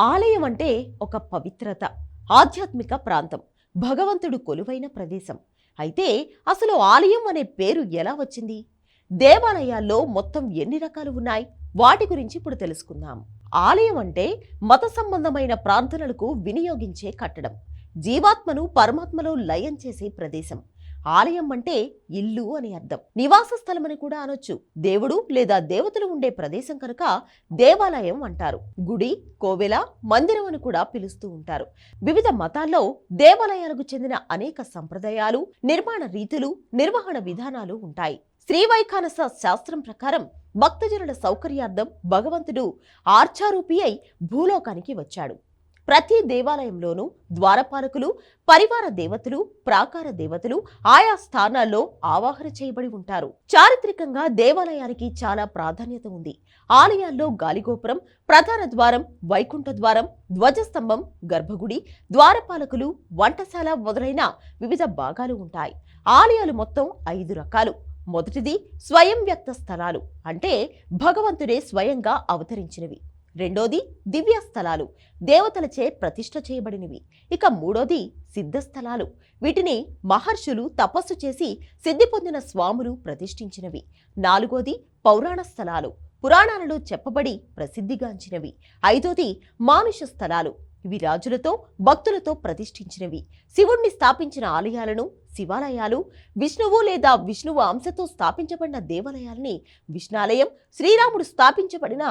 ఆలయం అంటే ఒక పవిత్రత ఆధ్యాత్మిక ప్రాంతం భగవంతుడు కొలువైన ప్రదేశం. అయితే అసలు ఆలయం అనే పేరు ఎలా వచ్చింది? దేవాలయాల్లో మొత్తం ఎన్ని రకాలు ఉన్నాయి? వాటి గురించి ఇప్పుడు తెలుసుకుందాం. ఆలయం అంటే మత సంబంధమైన ప్రార్థనలకు వినియోగించే కట్టడం. జీవాత్మను పరమాత్మలో లయం చేసే ప్రదేశం. ఆలయం అంటే ఇల్లు అని అర్థం. నివాస స్థలమని కూడా అనొచ్చు. దేవుడు లేదా దేవతలు ఉండే ప్రదేశం కనుక దేవాలయం అంటారు. గుడి కోవెల మందిరం అని కూడా పిలుస్తూ ఉంటారు. వివిధ మతాల్లో దేవాలయాలకు చెందిన అనేక సంప్రదాయాలు నిర్మాణ రీతులు నిర్వహణ విధానాలు ఉంటాయి. శ్రీవైఖానస శాస్త్రం ప్రకారం భక్తజనుల సౌకర్యార్థం భగవంతుడు ఆర్చారూపి అయి భూలోకానికి వచ్చాడు. ప్రతి దేవాలయంలోనూ ద్వారపాలకులు పరివార దేవతలు ప్రాకార దేవతలు ఆయా స్థానాల్లో ఆవాహన చేయబడి ఉంటారు. చారిత్రకంగా దేవాలయానికి చాలా ప్రాధాన్యత ఉంది. ఆలయాల్లో గాలిగోపురం ప్రధాన ద్వారం వైకుంఠ ద్వారం ధ్వజస్తంభం గర్భగుడి ద్వారపాలకులు వంటశాల మొదలైన వివిధ భాగాలు ఉంటాయి. ఆలయాలు మొత్తం ఐదు రకాలు. మొదటిది స్వయం వ్యక్త స్థలాలు. అంటే భగవంతుడే స్వయంగా అవతరించినవి. రెండోది దివ్య స్థలాలు దేవతలచే ప్రతిష్ట చేయబడినవి. ఇక మూడోది సిద్ధ స్థలాలు వీటిని మహర్షులు తపస్సు చేసి సిద్ధి పొందిన స్వాములు ప్రతిష్ఠించినవి. నాలుగోది పౌరాణ స్థలాలు పురాణాలలో చెప్పబడి ప్రసిద్ధిగాంచినవి. ఐదోది మానుష స్థలాలు ఇవి రాజులతో భక్తులతో ప్రతిష్ఠించినవి. శివుణ్ణి స్థాపించిన ఆలయాలను శివాలయాలు విష్ణువు లేదా విష్ణువు అంశతో స్థాపించబడిన దేవాలయాలని విష్ణాలయం శ్రీరాముడు స్థాపించబడిన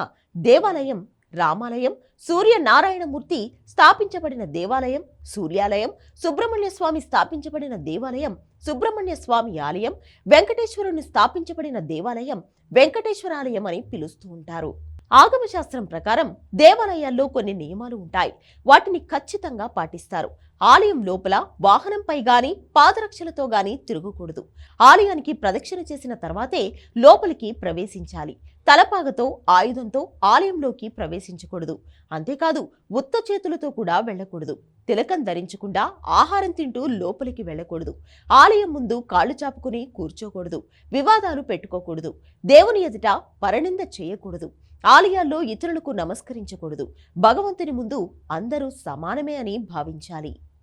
దేవాలయం రామాలయం సూర్యనారాయణమూర్తి స్థాపించబడిన దేవాలయం సూర్యాలయం సుబ్రహ్మణ్య స్వామి స్థాపించబడిన దేవాలయం సుబ్రహ్మణ్య స్వామి ఆలయం వెంకటేశ్వరుని స్థాపించబడిన దేవాలయం వెంకటేశ్వరాలయం అని పిలుస్తూ ఉంటారు. ఆగమశాస్త్రం ప్రకారం దేవాలయాల్లో కొన్ని నియమాలు ఉంటాయి. వాటిని ఖచ్చితంగా పాటిస్తారు. ఆలయం లోపల వాహనంపై గాని పాదరక్షలతో గాని తిరగకూడదు. ఆలయానికి ప్రదక్షిణ చేసిన తర్వాతే లోపలికి ప్రవేశించాలి. తలపాగతో ఆయుధంతో ఆలయంలోకి ప్రవేశించకూడదు. అంతేకాదు ఉత్త చేతులతో కూడా వెళ్ళకూడదు. తిలకం ధరించకుండా ఆహారం తింటూ లోపలికి వెళ్ళకూడదు. ఆలయం ముందు కాళ్ళు చాపుకుని కూర్చోకూడదు. వివాదాలు పెట్టుకోకూడదు. దేవుని ఎదుట పరనింద చేయకూడదు. ఆలయాల్లో ఇతరులకు నమస్కరించకూడదు. భగవంతుని ముందు అందరూ సమానమే అని భావించాలి.